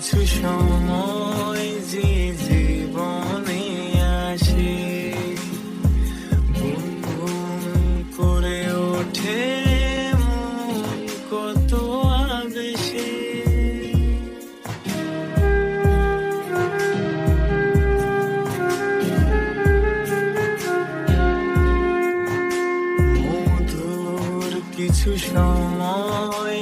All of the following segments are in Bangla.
কিছু সময় যে জীবনে আসে গুনগুন করে ওঠে কত আবেশে। মধুর কিছু সময়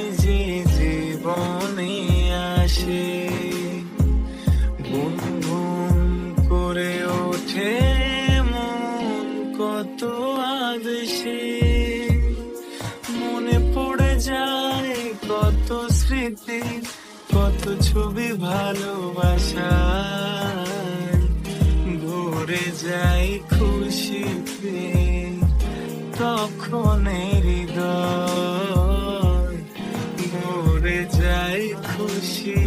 কত আবেশে মনে পড়ে যায় কত স্মৃতি, কত ছবি ভালোবাসা ভরে যাই খুশিতে, তখন হৃদয়। ভরে যাই খুশিতে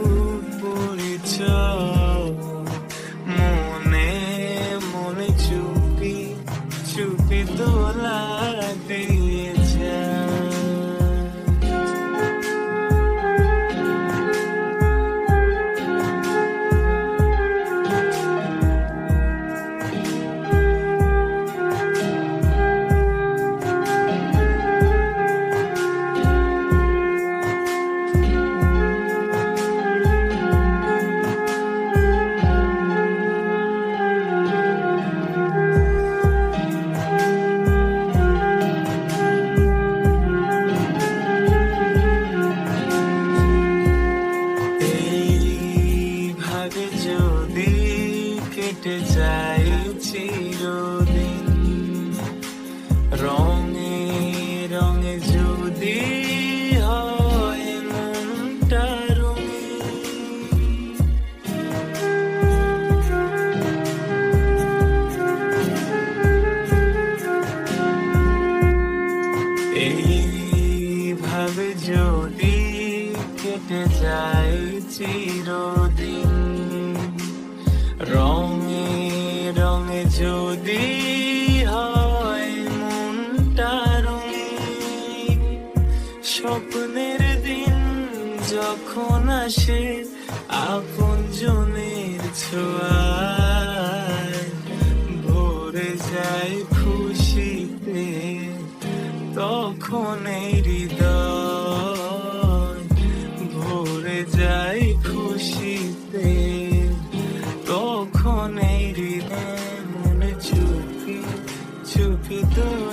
চিরদিন রঙে রঙে যদি হয় এইভাবে যদি যায় চিরদিন রঙে যদি হয় মনটা রঙিন, স্বপ্নের দিন যখন আসে আপন জনের ভরে যায় খুশিতে, তখন এই তখন এই